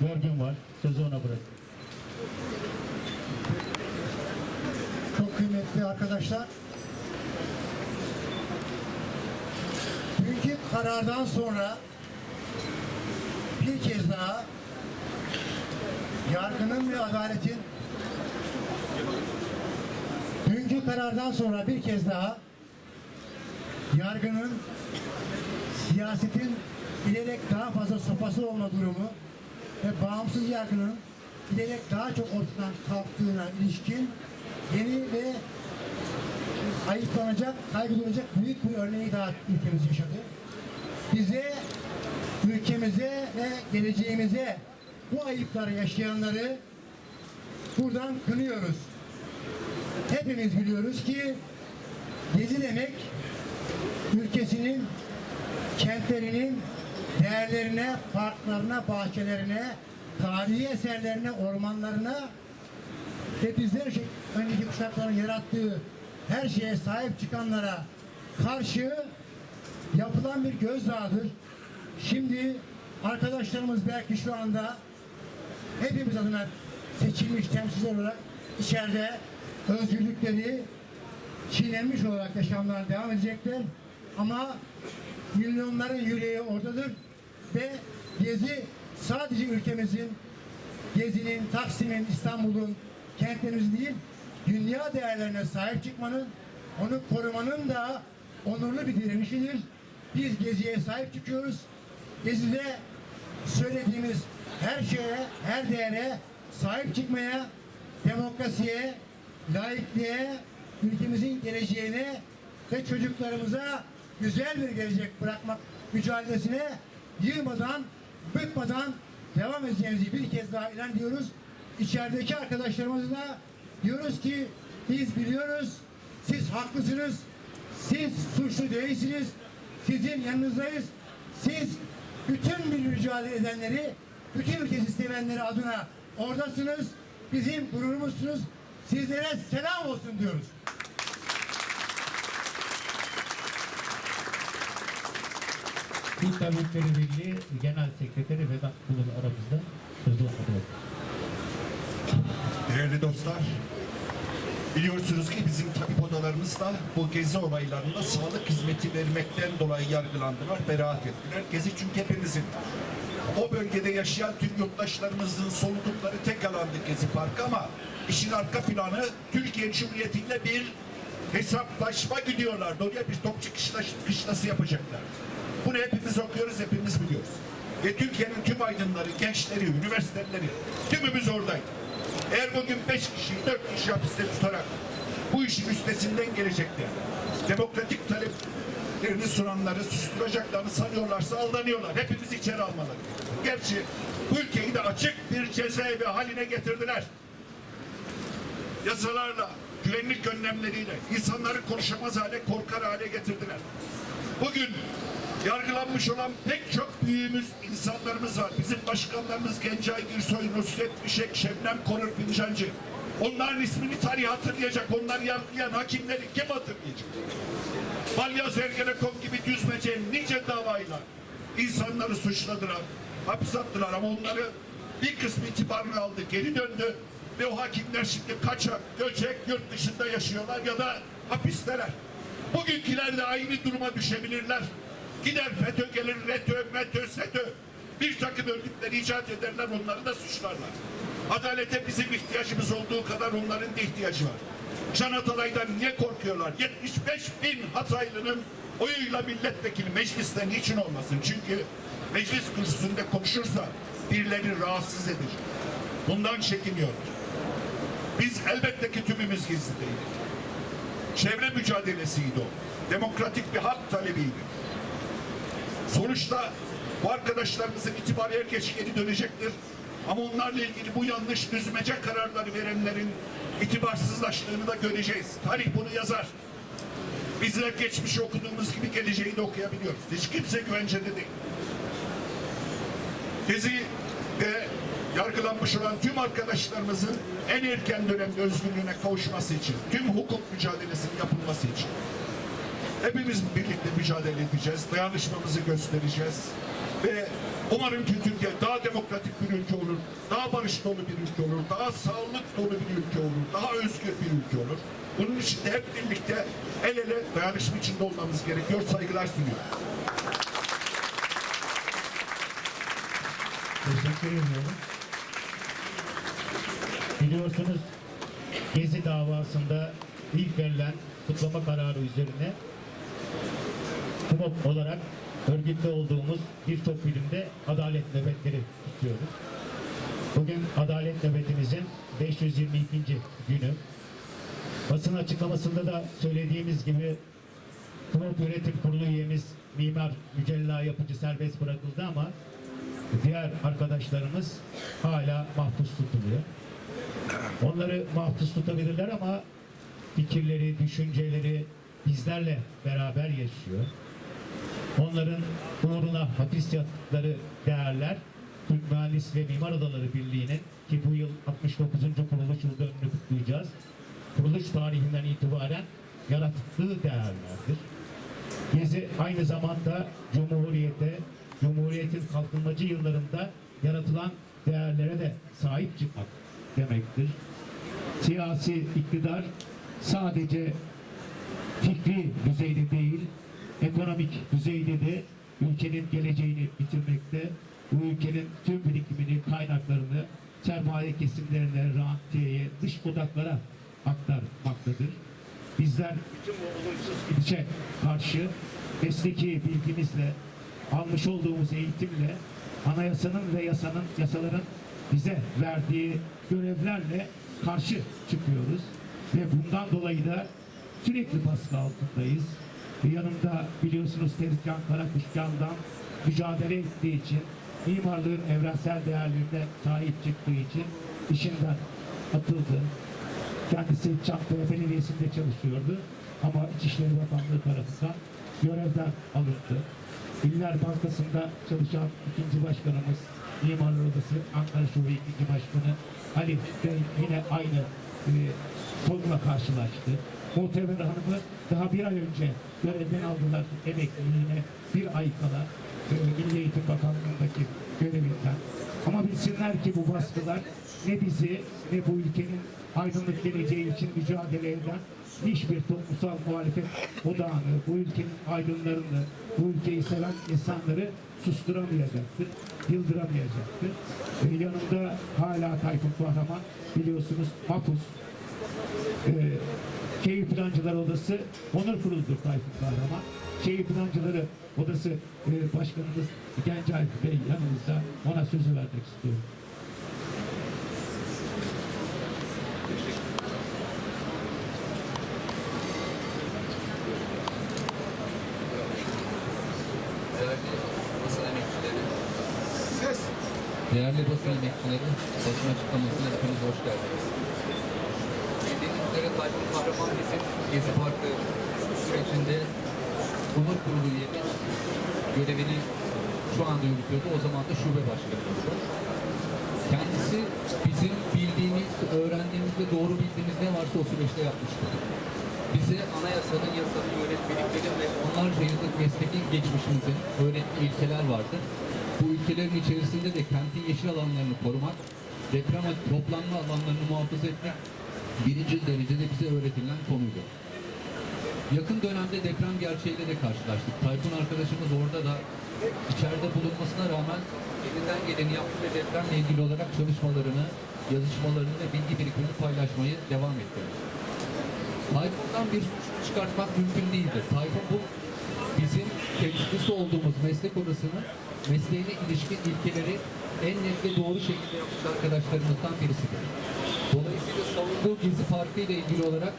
Görgün var. Sözü ona bırak. Çok kıymetli arkadaşlar. Dünkü karardan sonra bir kez daha yargının ve adaletin dünkü karardan sonra bir kez daha yargının siyasetin giderek daha fazla sopası olma durumu ve bağımsız yargının giderek daha çok ortadan kalktığına ilişkin yeni ve ayıplanacak, kaygı duyulacak büyük bir örneği daha ülkemiz yaşadı. Bize, ülkemize ve geleceğimize bu ayıpları yaşayanları buradan kınıyoruz. Hepimiz biliyoruz ki Gezi demek ülkesinin kentlerinin değerlerine, parklarına, bahçelerine, tarihi eserlerine, ormanlarına ve bizler şey, önceki kuşakların yarattığı her şeye sahip çıkanlara karşı yapılan bir gözdağıdır. Şimdi arkadaşlarımız belki şu anda hepimiz adına seçilmiş temsilciler olarak içeride özgürlükleri çiğnenmiş olarak yaşamlarına devam edecekler. Ama milyonların yüreği oradadır ve Gezi sadece ülkemizin, Gezi'nin, Taksim'in, İstanbul'un, kentlerimizin değil, dünya değerlerine sahip çıkmanın, onu korumanın da onurlu bir direnişidir. Biz Gezi'ye sahip çıkıyoruz. Gezi'de söylediğimiz her şeye, her değere sahip çıkmaya, demokrasiye, laikliğe, ülkemizin geleceğine ve çocuklarımıza güzel bir gelecek bırakmak mücadelesine yılmadan, bıkmadan devam edeceğimizi bir kez daha ilan diyoruz. İçerideki arkadaşlarımıza da diyoruz ki biz biliyoruz, siz haklısınız, siz suçlu değilsiniz, sizin yanınızdayız. Siz bütün bir mücadele edenleri, bütün ülkesi sevenleri adına oradasınız. Bizim gururumuzsunuz. Sizlere selam olsun diyoruz. Türk Tabipleri Birliği Genel Sekreteri Vedat Bulun aramızda. Ona bırak. Değerli dostlar, biliyorsunuz ki bizim tabip odalarımız da bu gezi olaylarında sağlık hizmeti vermekten dolayı yargılandılar, beraat ettiler. Gezi çünkü hepimizin. O bölgede yaşayan tüm yurttaşlarımızın soludukları tek alandı Gezi Parkı ama işin arka planı Türkiye Cumhuriyeti ile bir hesaplaşma gidiyorlardı. Oraya bir topçu kışlası yapacaklar. Bunu hepimiz okuyoruz, hepimiz biliyoruz. Ve Türkiye'nin tüm aydınları, gençleri, üniversiteleri tümümüz oradaydı. Eğer bugün beş kişi, dört kişi hapiste tutarak bu işin üstesinden gelecekler. Demokratik taleplerini sunanları susturacaklarını sanıyorlarsa aldanıyorlar. Hepimiz içeri almaları. Gerçi bu ülkeyi de açık bir cezaevi haline getirdiler. Yasalarla, güvenlik önlemleriyle insanları konuşamaz hale, korkar hale getirdiler. Bugün yargılanmış olan pek çok büyüğümüz insanlarımız var. Bizim başkanlarımız Gencay Gürsoy, Nusret Fişek, Şebnem Korur Fincancı. Onların ismini tarih hatırlayacak. Onları yargılayan hakimleri kim hatırlayacak? Balyaz Ergenekon gibi düzmece nice davayla insanları suçladılar, hapis attılar ama onları bir kısmı itibarını aldı, geri döndü ve o hakimler şimdi kaçak, göçek, yurt dışında yaşıyorlar ya da hapisteler. Bugünküler de aynı duruma düşebilirler. Gider FETÖ gelir, RETÖ, METÖ, SETÖ. Bir takım örgütleri icat ederler, onları da suçlarlar. Adalete bizim ihtiyacımız olduğu kadar onların da ihtiyacı var. Can Atalay'dan niye korkuyorlar? 75 bin Hataylı'nın oyuyla milletvekili meclisten niçin olmasın? Çünkü meclis kürsüsünde konuşursa birileri rahatsız edir. Bundan çekiniyorlar. Biz elbette ki tümümüz gizli değiliz. Çevre mücadelesiydi o. Demokratik bir hak talebiydi. Sonuçta bu arkadaşlarımızın itibarı her geç geri dönecektir. Ama onlarla ilgili bu yanlış düzmece kararları verenlerin itibarsızlaştığını da göreceğiz. Tarih bunu yazar. Bizler geçmişi okuduğumuz gibi geleceği de okuyabiliyoruz. Hiç kimse güvencede değil. Gezi ve yargılanmış olan tüm arkadaşlarımızın en erken dönemde özgürlüğüne kavuşması için, tüm hukuk mücadelesinin yapılması için hepimiz birlikte mücadele edeceğiz, dayanışmamızı göstereceğiz ve Umarım ki Türkiye daha demokratik bir ülke olur, daha barış dolu bir ülke olur, daha sağlık dolu bir ülke olur, daha özgür bir ülke olur. Bunun için de hep birlikte el ele dayanışma içinde olmamız gerekiyor. Saygılar sunuyorum. Teşekkür ediyorum. Biliyorsunuz Gezi davasında ilk verilen tutuklama kararı üzerine TUMOP olarak örgütte olduğumuz birçok birimde adalet nöbetleri tutuyoruz. Bugün adalet nöbetimizin 522. günü. Basın açıklamasında da söylediğimiz gibi TUMOP Yönetim Kurulu üyemiz Mimar Mücella Yapıcı serbest bırakıldı ama diğer arkadaşlarımız hala mahpus tutuluyor. Onları mahpus tutabilirler ama fikirleri, düşünceleri bizlerle beraber yaşıyor. Onların uğruna hapis yattıkları değerler Türk Mühendis ve Mimar Odaları Birliği'nin ki bu yıl 69. kuruluş yıl dönümünü kutlayacağız. Kuruluş tarihinden itibaren yarattığı değerlerdir. Gezi aynı zamanda Cumhuriyete, Cumhuriyetin kalkınmacı yıllarında yaratılan değerlere de sahip çıkmak demektir. Siyasi iktidar sadece fikri düzeyde değil, ekonomik düzeyde de ülkenin geleceğini bitirmekte, bu ülkenin tüm birikimini, kaynaklarını sermaye kesimlerine, rantiyeye, dış odaklara aktarmaktadır. Bizler bütün bu olumsuz gidişe karşı mesleki bilgimizle, almış olduğumuz eğitimle, anayasanın ve yasanın, yasaların bize verdiği görevlerle karşı çıkıyoruz. Ve bundan dolayı da sürekli baskı altındayız. Yanımda biliyorsunuz Tezcan Karakuşcan'dan mücadele ettiği için, mimarlığın evrensel değerlerine sahip çıktığı için işinden atıldı. Kendisi Çankaya Belediyesi'nde çalışıyordu ama İçişleri Bakanlığı tarafından görevden alındı. İller Bankası'nda çalışan ikinci başkanımız Mimarlar Odası Ankara Şube ikinci başkanı Ali Bey yine aynı e, sorunla karşılaştı. Muhtemelen Hanım'ı daha bir ay önce görevden aldılar emekliliğine bir ay kala e, Milli Eğitim Bakanlığı'ndaki görevinden. Ama bilsinler ki bu baskılar ne bizi ne bu ülkenin aydınlık geleceği için mücadele eden hiçbir toplumsal muhalefet odağını, bu ülkenin aydınlarını, bu ülkeyi seven insanları susturamayacaktır, yıldıramayacaktır. Ee, yanımda hala Tayfun Kahraman biliyorsunuz Mapus e, Şehir Plancılar Odası onur kuruludur Tayfun Kahraman. Şehir Plancıları Odası e, Başkanımız Gencay Bey yanımızda ona sözü vermek istiyorum. Değerli basın emekçileri, değerli basın emekçileri, basın açıklamasına hepiniz hoş geldiniz. Bildiğiniz üzere Tayfun Kahraman bizim Gezi Parkı sürecinde onur kurulu üyemiz görevini şu anda yürütüyordu. O zaman da şube başkanımızdı. Kendisi bizim bildiğimiz, öğrendiğimiz ve doğru bildiğimiz ne varsa o süreçte yapmıştı. Bize anayasanın, yasanın, yönetmeliklerin ve onlarca yıllık mesleki geçmişimizin öğrettiği ilkeler vardır. Bu ülkelerin içerisinde de kentin yeşil alanlarını korumak, deprem toplanma alanlarını muhafaza etmek birinci derecede bize öğretilen konuydu. Yakın dönemde deprem gerçeğiyle de karşılaştık. Tayfun arkadaşımız orada da içeride bulunmasına rağmen elinden geleni yaptı ve depremle ilgili olarak çalışmalarını, yazışmalarını ve bilgi birikimini paylaşmayı devam ettirdi. Tayfun'dan bir suç çıkartmak mümkün değildir. Tayfun bu bizim temsilcisi olduğumuz meslek odasının mesleğine ilişkin ilkeleri en net ve doğru şekilde yapmış arkadaşlarımızdan birisidir. Dolayısıyla savunduğu Gezi Parkı ile ilgili olarak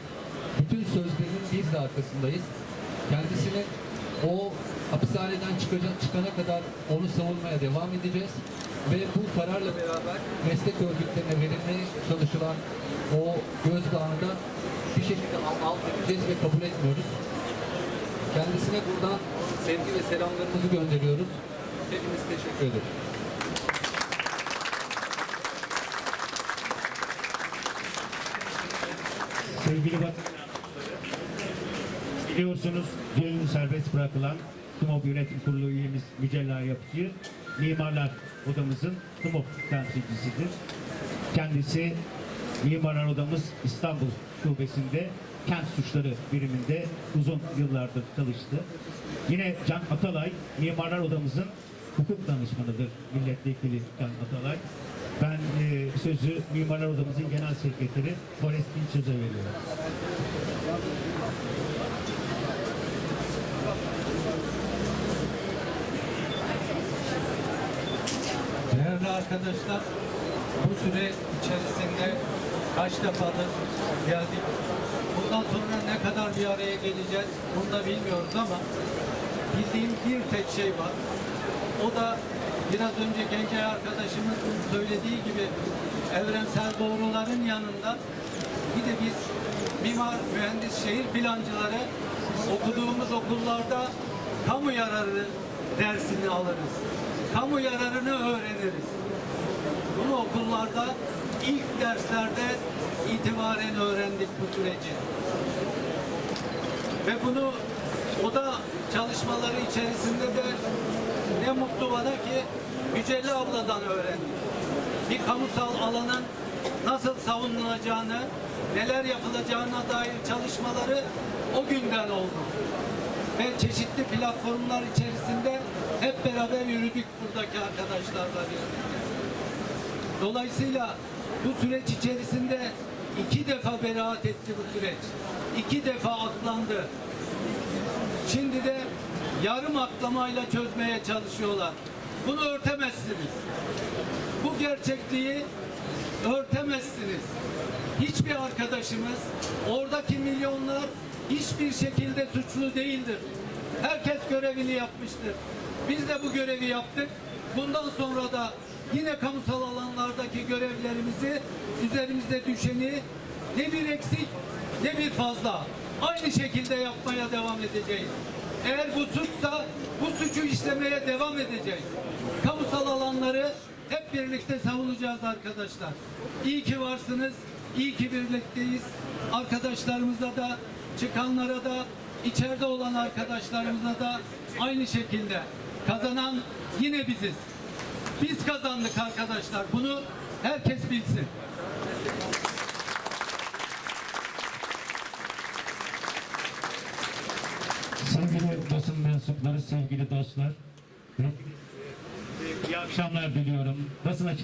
bütün sözlerinin biz de arkasındayız. Kendisine o hapishaneden çıkacak, çıkana kadar onu savunmaya devam edeceğiz. Ve bu kararla beraber meslek örgütlerine verilmeye çalışılan o gözdağını da bir şekilde al- alt edeceğiz ve kabul etmiyoruz. Kendisine buradan sevgi ve selamlarımızı gönderiyoruz. Hepiniz teşekkür ederiz. Sevgili basın biliyorsunuz dün serbest bırakılan TUMOP Yönetim Kurulu üyemiz Mücella Yapıcı Mimarlar Odamızın TMOP temsilcisidir. Kendisi Mimarlar Odamız İstanbul Şubesi'nde kent suçları biriminde uzun yıllardır çalıştı. Yine Can Atalay, Mimarlar Odamızın hukuk danışmanıdır milletvekili Can Atalay. Ben e, sözü Mimarlar Odamızın Genel Sekreteri Forest Dinçöz'e veriyorum. Değerli arkadaşlar, bu süre içerisinde kaç defadır geldik. Bundan sonra ne kadar bir araya geleceğiz bunu da bilmiyoruz ama bildiğim bir tek şey var. O da biraz önce Gencay arkadaşımızın söylediği gibi evrensel doğruların yanında bir de biz mimar, mühendis, şehir plancıları okuduğumuz okullarda kamu yararı dersini alırız. Kamu yararını öğreniriz. Bunu okullarda ilk derslerde itibaren öğrendik bu süreci. Ve bunu oda çalışmaları içerisinde de ne mutlu bana ki Yüceli abladan öğrendik. Bir kamusal alanın nasıl savunulacağını, neler yapılacağına dair çalışmaları o günden oldu. Ve çeşitli platformlar içerisinde hep beraber yürüdük buradaki arkadaşlarla birlikte. Dolayısıyla bu süreç içerisinde iki defa beraat etti bu süreç. İki defa aklandı. Şimdi de yarım aklamayla çözmeye çalışıyorlar. Bunu örtemezsiniz. Bu gerçekliği örtemezsiniz. Hiçbir arkadaşımız, oradaki milyonlar hiçbir şekilde suçlu değildir. Herkes görevini yapmıştır. Biz de bu görevi yaptık. Bundan sonra da yine kamusal alanlardaki görevlerimizi üzerimizde düşeni ne bir eksik ne bir fazla aynı şekilde yapmaya devam edeceğiz. Eğer bu suçsa bu suçu işlemeye devam edeceğiz. Kamusal alanları hep birlikte savunacağız arkadaşlar. İyi ki varsınız, iyi ki birlikteyiz. Arkadaşlarımıza da, çıkanlara da, içeride olan arkadaşlarımıza da aynı şekilde kazanan yine biziz. Biz kazandık arkadaşlar. Bunu herkes bilsin. Sevgili basın mensupları, sevgili dostlar, iyi akşamlar diliyorum. Basın açık